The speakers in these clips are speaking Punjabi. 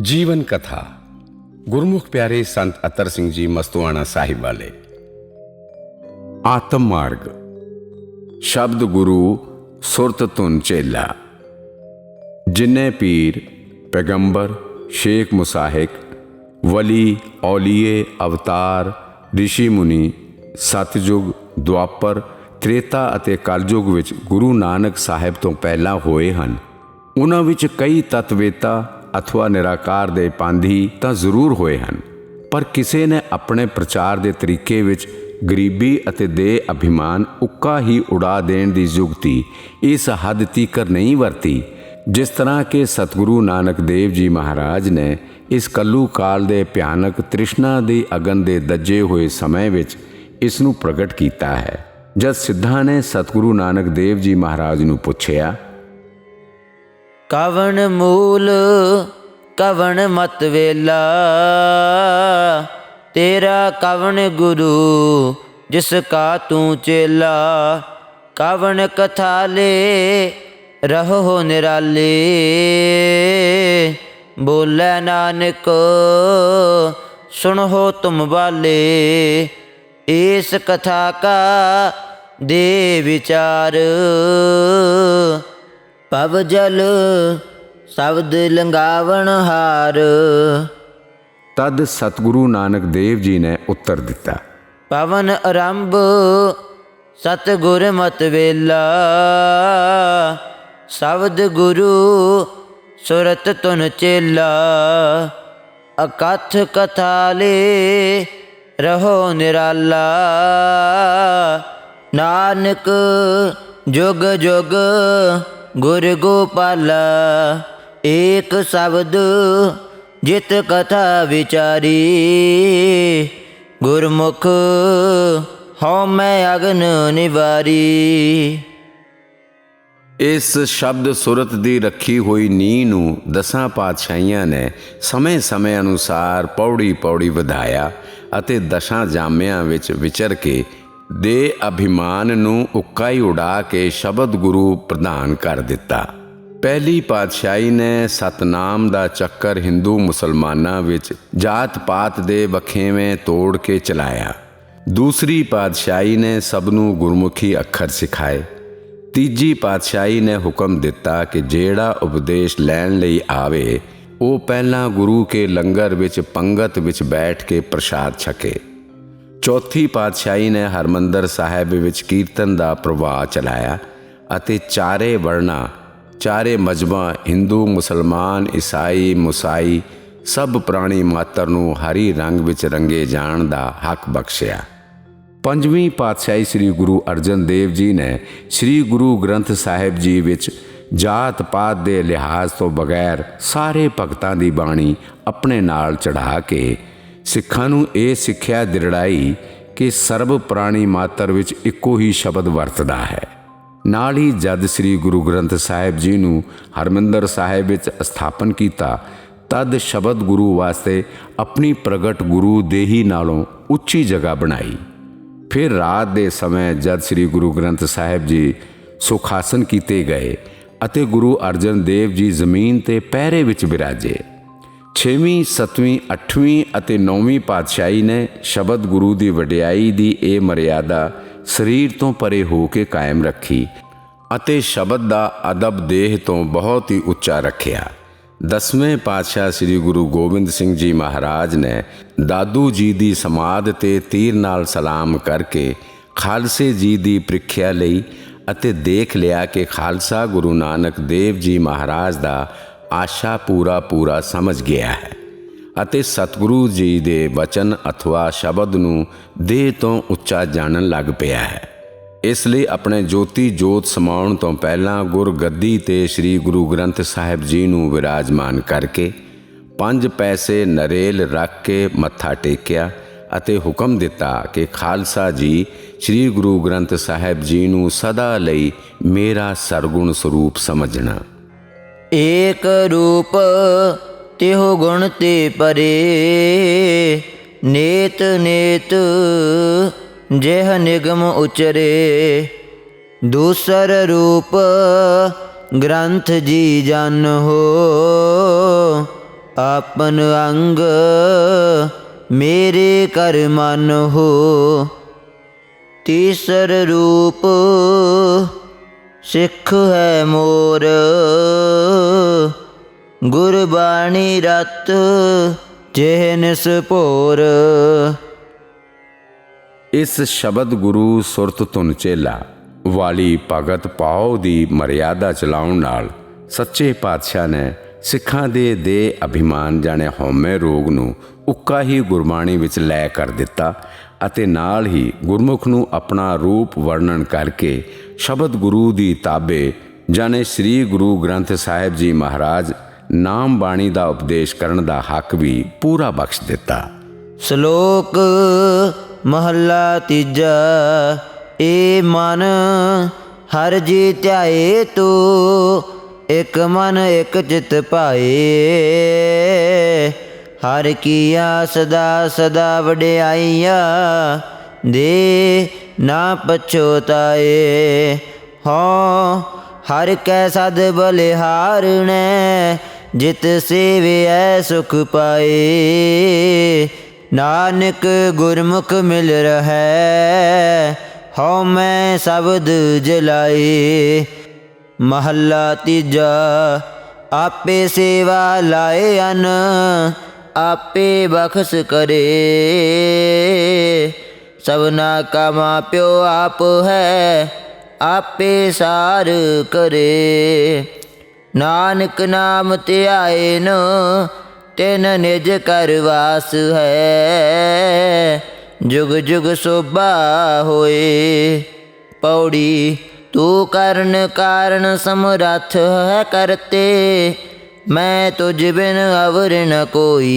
ਜੀਵਨ ਕਥਾ। ਗੁਰਮੁਖ ਪਿਆਰੇ ਸੰਤ ਅਤਰ ਸਿੰਘ ਜੀ ਮਸਤੂਆਣਾ ਸਾਹਿਬ ਵਾਲੇ। ਆਤਮ ਮਾਰਗ। ਸ਼ਬਦ ਗੁਰੂ ਸੁਰਤ ਧੁਨ ਚੇਲਾ। ਜਿਨੇ ਪੀਰ, ਪੈਗੰਬਰ, ਸ਼ੇਖ ਮੁਸਾਹਿਕ, ਵਲੀ, ਔਲੀਏ, ਅਵਤਾਰ ઋષਿ ਮੁਨੀ, ਸਤਜੁਗ, ਦੁਆਪਰ, ਤ੍ਰੇਤਾ ਅਤੇ ਕਲਯੁਗ ਵਿੱਚ ਗੁਰੂ ਨਾਨਕ ਸਾਹਿਬ ਤੋਂ ਪਹਿਲਾਂ ਹੋਏ ਹਨ। ਉਹਨਾਂ ਵਿੱਚ ਕਈ ਤਤਵੇਤਾ ਅਥਵਾ ਨਿਰਾਕਾਰ ਦੇ ਪਾਂਧੀ ਤਾਂ ਜ਼ਰੂਰ ਹੋਏ ਹਨ। ਪਰ ਕਿਸੇ ਨੇ ਆਪਣੇ ਪ੍ਰਚਾਰ ਦੇ ਤਰੀਕੇ ਵਿੱਚ ਗਰੀਬੀ ਅਤੇ ਦੇ ਅਭਿਮਾਨ ਉੱਕਾ ਹੀ ਉਡਾ ਦੇਣ ਦੀ ਯੁਗਤੀ ਇਸ ਹੱਦ ਤੀਕਰ ਨਹੀਂ ਵਰਤੀ, ਜਿਸ ਤਰ੍ਹਾਂ ਕਿ ਸਤਿਗੁਰੂ ਨਾਨਕ ਦੇਵ ਜੀ ਮਹਾਰਾਜ ਨੇ ਇਸ ਕੱਲੂ ਕਾਲ ਦੇ ਭਿਆਨਕ ਤ੍ਰਿਸ਼ਨਾ ਦੀ ਅਗਨ ਦੇ ਦੱਜੇ ਹੋਏ ਸਮੇਂ ਵਿੱਚ ਇਸ ਨੂੰ ਪ੍ਰਗਟ ਕੀਤਾ ਹੈ। ਜਦ ਸਿੱਧਾਂ ਨੇ ਸਤਿਗੁਰੂ ਨਾਨਕ ਦੇਵ ਜੀ ਮਹਾਰਾਜ ਨੂੰ ਪੁੱਛਿਆ ਕਵਣ ਮੂਲ, ਕਵਣ ਮਤ ਵੇਲਾ। ਤੇਰਾ ਕਵਣ ਗੁਰੂ, ਜਿਸ ਕਾ ਤੂੰ ਚੇਲਾ। ਕਵਣ ਕਥਾਲੇ ਰਹੋ ਨਿਰਾਲੇ। ਬੋਲੇ ਨਾਨਕ, ਸੁਣੋ ਤੁਮ ਵਾਲੇ ਇਸ ਕਥਾ ਕਾ ਦੇ ਵਿਚਾਰ। ਪਵ ਜਲ ਸ਼ਬਦ ਲੰਗਾਵਣ ਹਾਰ। ਤਦ ਸਤਿਗੁਰੂ ਨਾਨਕ ਦੇਵ ਜੀ ਨੇ ਉੱਤਰ ਦਿੱਤਾ। ਪਵਨ ਆਰੰਭ ਸਤ ਗੁਰ ਮਤ ਵੇਲਾ। ਸ਼ਬਦ ਗੁਰੂ ਸੁਰਤ ਤੁਨ ਚੇਲਾ। ਅਕਥ ਕਥਾ ਲੈ ਰਹੋ ਨਿਰਾਲਾ। ਨਾਨਕ ਜੁਗ ਜੁਗ ਗੁਰ ਗੋਪਾਲਾ, ਏਕ ਸ਼ਬਦ ਜਿਤ ਕਥਾ ਵਿਚਾਰੀ। ਗੁਰਮੁਖ ਹਉ ਮੈਂ ਅਗਨ ਨਿਵਾਰੀ। ਇਸ ਸ਼ਬਦ ਸੁਰਤ ਦੀ ਰੱਖੀ ਹੋਈ ਨੀ ਨੂੰ ਦਸਾਂ ਪਾਤਸ਼ਾਹੀਆਂ ਨੇ ਸਮੇਂ-ਸਮੇਂ ਅਨੁਸਾਰ ਪੌੜੀ-ਪੌੜੀ ਵਧਾਇਆ ਅਤੇ ਦਸਾਂ ਜਾਮਿਆਂ ਵਿੱਚ ਵਿਚਰ ਕੇ ਦੇ ਅਭਿਮਾਨ ਨੂੰ ਉੱਕਾਈ ਉਡਾ ਕੇ ਸ਼ਬਦ ਗੁਰੂ ਪ੍ਰਦਾਨ ਕਰ ਦਿੱਤਾ। ਪਹਿਲੀ ਪਾਤਸ਼ਾਹੀ ਨੇ ਸਤਨਾਮ ਦਾ ਚੱਕਰ ਹਿੰਦੂ ਮੁਸਲਮਾਨਾਂ ਵਿੱਚ ਜਾਤ-ਪਾਤ ਦੇ ਵਖੇਵੇਂ ਤੋੜ ਕੇ ਚਲਾਇਆ। ਦੂਸਰੀ ਪਾਤਸ਼ਾਹੀ ਨੇ ਸਭ ਨੂੰ ਗੁਰਮੁਖੀ ਅੱਖਰ ਸਿਖਾਏ। ਤੀਜੀ ਪਾਤਸ਼ਾਹੀ ਨੇ ਹੁਕਮ ਦਿੱਤਾ ਕਿ ਜਿਹੜਾ ਉਪਦੇਸ਼ ਲੈਣ ਲਈ ਆਵੇ, ਉਹ ਪਹਿਲਾਂ ਗੁਰੂ ਕੇ ਲੰਗਰ ਵਿੱਚ ਪੰਗਤ ਵਿੱਚ ਬੈਠ ਕੇ ਪ੍ਰਸ਼ਾਦ ਛਕੇ। ਚੌਥੀ ਪਾਤਸ਼ਾਹੀ ਨੇ ਹਰਮੰਦਰ ਸਾਹਿਬ ਵਿੱਚ ਕੀਰਤਨ ਦਾ ਪ੍ਰਵਾਹ ਚਲਾਇਆ ਅਤੇ ਚਾਰੇ ਵਰਨਾ ਚਾਰੇ ਮਜਮਾ ਹਿੰਦੂ, ਮੁਸਲਮਾਨ, ਈਸਾਈ, ਮੁਸਾਈ, ਸਭ ਪ੍ਰਾਣੀ ਮਾਤਰ ਨੂੰ ਹਰੀ ਰੰਗ ਵਿੱਚ ਰੰਗੇ ਜਾਣ ਦਾ ਹੱਕ ਬਖਸ਼ਿਆ। ਪੰਜਵੀਂ ਪਾਤਸ਼ਾਹੀ ਸ੍ਰੀ ਗੁਰੂ ਅਰਜਨ ਦੇਵ ਜੀ ਨੇ ਸ੍ਰੀ ਗੁਰੂ ਗ੍ਰੰਥ ਸਾਹਿਬ ਜੀ ਵਿੱਚ ਜਾਤ ਪਾਤ ਦੇ ਲਿਹਾਜ਼ ਤੋਂ ਬਗੈਰ ਸਾਰੇ ਭਗਤਾਂ ਦੀ ਬਾਣੀ ਆਪਣੇ ਨਾਲ ਚੜਾ ਕੇ ਸਿੱਖਾਂ ਨੂੰ ਇਹ ਸਿੱਖਿਆ ਦਿਰੜਾਈ ਕਿ ਸਰਬ ਪ੍ਰਾਣੀ ਮਾਤਰ ਵਿੱਚ ਇੱਕੋ ਹੀ ਸ਼ਬਦ ਵਰਤਦਾ ਹੈ। ਨਾਲ ਹੀ ਜਦ ਸ੍ਰੀ ਗੁਰੂ ਗ੍ਰੰਥ ਸਾਹਿਬ ਜੀ ਨੂੰ ਹਰਮੰਦਰ ਸਾਹਿਬ ਵਿੱਚ ਸਥਾਪਨ ਕੀਤਾ, ਤਦ ਸ਼ਬਦ ਗੁਰੂ ਵਾਸਤੇ ਆਪਣੀ ਪ੍ਰਗਟ ਗੁਰੂ ਦੇਹੀ ਨਾਲੋਂ ਉੱਚੀ ਜਗ੍ਹਾ ਬਣਾਈ। ਫਿਰ ਰਾਤ ਦੇ ਸਮੇਂ ਜਦ ਸ੍ਰੀ ਗੁਰੂ ਗ੍ਰੰਥ ਸਾਹਿਬ ਜੀ ਸੁਖਾਸਨ ਕੀਤੇ ਗਏ ਅਤੇ ਗੁਰੂ ਅਰਜਨ ਦੇਵ ਜੀ ਜ਼ਮੀਨ ਤੇ ਪਹਿਰੇ ਵਿੱਚ ਬਿਰਾਜੇ 6ਵੀਂ 7ਵੀਂ 8ਵੀਂ ਅਤੇ ਨੌਵੀਂ ਪਾਤਸ਼ਾਹੀ ਨੇ ਸ਼ਬਦ ਗੁਰੂ ਦੀ ਵਡਿਆਈ ਦੀ ਇਹ ਮਰਿਆਦਾ ਸਰੀਰ ਤੋਂ ਪਰੇ ਹੋ ਕੇ ਕਾਇਮ ਰੱਖੀ ਅਤੇ ਸ਼ਬਦ ਦਾ ਅਦਬ ਦੇਹ ਤੋਂ ਬਹੁਤ ਹੀ ਉੱਚਾ ਰੱਖਿਆ। ਦਸਵੇਂ ਪਾਤਸ਼ਾਹ ਸ੍ਰੀ ਗੁਰੂ ਗੋਬਿੰਦ ਸਿੰਘ ਜੀ ਮਹਾਰਾਜ ਨੇ ਦਾਦੂ ਜੀ ਦੀ ਸਮਾਧ ਤੇ ਤੀਰ ਨਾਲ ਸਲਾਮ ਕਰਕੇ ਖਾਲਸੇ ਜੀ ਦੀ ਪ੍ਰੀਖਿਆ ਲਈ ਅਤੇ ਦੇਖ ਲਿਆ ਕਿ ਖਾਲਸਾ ਗੁਰੂ ਨਾਨਕ ਦੇਵ ਜੀ ਮਹਾਰਾਜ ਦਾ ਆਸ਼ਾ ਪੂਰਾ ਪੂਰਾ ਸਮਝ ਗਿਆ ਹੈ ਅਤੇ ਸਤਿਗੁਰੂ ਜੀ ਦੇ ਵਚਨ ਅਥਵਾ ਸ਼ਬਦ ਨੂੰ ਦੇਹ ਤੋਂ ਉੱਚਾ ਜਾਣਨ ਲੱਗ ਪਿਆ ਹੈ। ਇਸ ਲਈ ਆਪਣੇ ਜੋਤੀ ਜੋਤ ਸਮਾਉਣ ਤੋਂ ਪਹਿਲਾਂ ਗੁਰਗੱਦੀ ਤੇ ਸ੍ਰੀ ਗੁਰੂ ਗ੍ਰੰਥ ਸਾਹਿਬ ਜੀ ਨੂੰ ਵਿਰਾਜਮਾਨ ਕਰਕੇ ਪੰਜ ਪੈਸੇ ਨਰੇਲ ਰੱਖ ਕੇ ਮੱਥਾ ਟੇਕਿਆ ਅਤੇ ਹੁਕਮ ਦਿੱਤਾ ਕਿ ਖਾਲਸਾ ਜੀ ਸ੍ਰੀ ਗੁਰੂ ਗ੍ਰੰਥ ਸਾਹਿਬ ਜੀ ਨੂੰ ਸਦਾ ਲਈ ਮੇਰਾ ਸਰਗੁਣ ਸਰੂਪ ਸਮਝਣਾ। ਏਕ ਰੂਪ ਤਿਹੁ ਗੁਣ ਤੇ ਪਰੇ, ਨੇਤ ਨੇਤ ਜਿਹ ਨਿਗਮ ਉਚਰੇ। ਦੂਸਰ ਰੂਪ ਗ੍ਰੰਥ ਜੀ ਜਨ ਹੋ, ਆਪਨ ਅੰਗ ਮੇਰੇ ਕਰ ਮਨ ਹੋ। ਤੀਸਰ ਰੂਪ ਸਿੱਖ ਹੈ ਮੋਰ ਗੁਰਬਾਣੀ ਰਤ ਜਿਹਨਿਸ ਭੋਰ। ਇਸ ਸ਼ਬਦ ਗੁਰੂ ਸੁਰਤ ਧੁਨ ਚੇਲਾ, ਵਾਲੀ ਭਗਤ ਪਾਉ ਦੀ ਮਰਿਆਦਾ ਚਲਾਉਣ ਨਾਲ ਸੱਚੇ ਪਾਤਸ਼ਾਹ ਨੇ ਸਿੱਖਾਂ ਦੇ ਦੇ ਅਭਿਮਾਨ ਜਾਣੇ ਹਉਮੈ ਰੋਗ ਨੂੰ ਉੱਕਾ ਹੀ ਗੁਰਬਾਣੀ ਵਿੱਚ ਲੈ ਕਰ ਦਿੱਤਾ ਅਤੇ ਨਾਲ ਹੀ ਗੁਰਮੁਖ ਨੂੰ ਆਪਣਾ ਰੂਪ ਵਰਣਨ ਕਰਕੇ ਸ਼ਬਦ ਗੁਰੂ ਦੀ ਤਾਬੇ, ਜਾਣੇ ਸ੍ਰੀ ਗੁਰੂ ਗ੍ਰੰਥ ਸਾਹਿਬ ਜੀ ਮਹਾਰਾਜ ਨਾਮ ਬਾਣੀ ਦਾ ਉਪਦੇਸ਼ ਕਰਨ ਦਾ ਹੱਕ ਵੀ ਪੂਰਾ ਬਖਸ਼ ਦਿੱਤਾ। ਸ਼ਲੋਕ ਮਹੱਲਾ ਤੀਜਾ, ਏ ਮਨ, ਹਰ ਜੀ ਧਿਆਏ ਤੂੰ, ਇਕ ਮਨ, ਇਕ ਚਿਤ ਭਾਏ। ਹਰ ਕੀਆ ਸਦਾ ਸਦਾ ਵਡਿਆਈਆ, ਦੇ ਨਾ ਪਛੋਤਾਏ ਹੋ ਹਰ ਕੈ ਸਦ ਬਲਿਹਾਰਣੈ ਜਿਤ ਸੇਵਿਐ ਸੁਖ ਪਾਏ। ਨਾਨਕ ਗੁਰਮੁਖ ਮਿਲ ਰਹੈ, ਹਉ ਮੈਂ ਸ਼ਬਦ ਜਲਾਏ। ਮਹੱਲਾ ਤੀਜਾ, ਆਪੇ ਸੇਵਾ ਲਾਏ ਅਨ, ਆਪੇ ਬਖਸ਼ ਕਰੇ। ਸਭਨਾ ਕਾ ਮਾਪਿਓ ਆਪ ਹੈ, ਆਪੇ ਸਾਰ ਕਰੇ। ਨਾਨਕ ਨਾਮ ਧਿਆਏ ਨ ਤਿਨ ਨਿਜ ਕਰ ਵਾਸ ਹੈ। ਜੁਗ ਜੁਗ ਸੋਭਾ ਹੋਏ, ਪੌੜੀ ਤੂੰ ਕਰਨ ਕਾਰਨ ਸਮਰੱਥ ਹੈ ਕਰਤੇ। ਮੈਂ ਤੁਝ ਬਿਨ ਅਵਰ ਨ ਕੋਈ,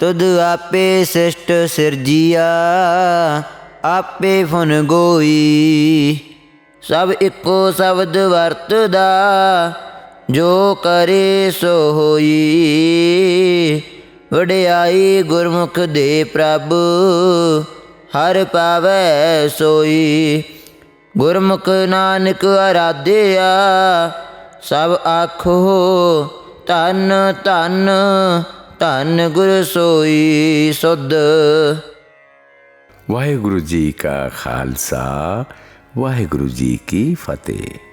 ਤੁਧ ਆਪੇ ਸਿਸ਼ਟ ਸਿਰਜੀਆ, ਆਪੇ ਫੁਨ ਗੋਈ। ਸਭ ਇੱਕੋ ਸ਼ਬਦ ਵਰਤਦਾ, ਜੋ ਕਰੇ ਸੋ ਹੋਈ। ਵਡਿਆਈ ਗੁਰਮੁਖ ਦੇ ਪ੍ਰਭ, ਹਰ ਪਾਵੈ ਸੋਈ। ਗੁਰਮੁਖ ਨਾਨਕ ਅਰਾਧਿਆ, ਸਭ ਆਖੋ, ਧੰਨ ਧੰਨ ਧੰਨ ਗੁਰ ਸੋਈ ਸੁਧ। ਵਾਹਿਗੁਰੂ ਜੀ ਕਾ ਖਾਲਸਾ ਵਾਹਿਗੁਰੂ ਜੀ ਕੀ ਫਤਿਹ।